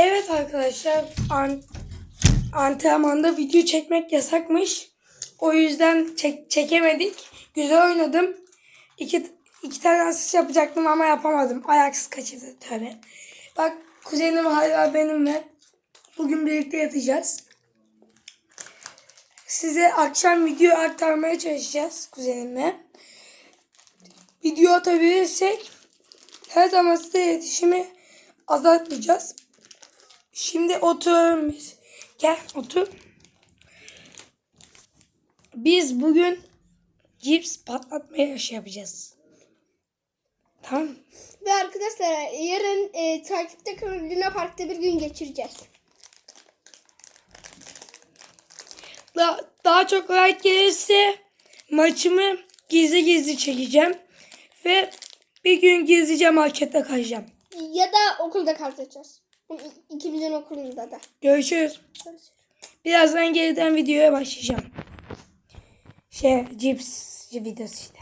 Evet arkadaşlar an, antrenmanda video çekmek yasakmış. O yüzden çek, çekemedik. Güzel oynadım. İki, iki tane asist yapacaktım ama yapamadım. Ayaksız kaçırdı tabi. Bak kuzenim hala benimle. Bugün birlikte yatacağız. Size akşam video aktarmaya çalışacağız kuzenimle. Video atabilirsek her zaman size iletişimi azaltmayacağız. Şimdi biz. Gel otur. Biz bugün cips patlatma yarışı yapacağız. Tamam? Ve arkadaşlar yarın e, takipte kalın Luna Park'ta bir gün geçireceğiz. Da- daha çok like gelirse maçımı gizli gizli çekeceğim. Ve bir gün gizlice markette kalacağım. Ya da okulda kalacağız. İkimizin okulunda da. Görüşürüz. Birazdan geriden videoya başlayacağım. Şey cips videosu işte.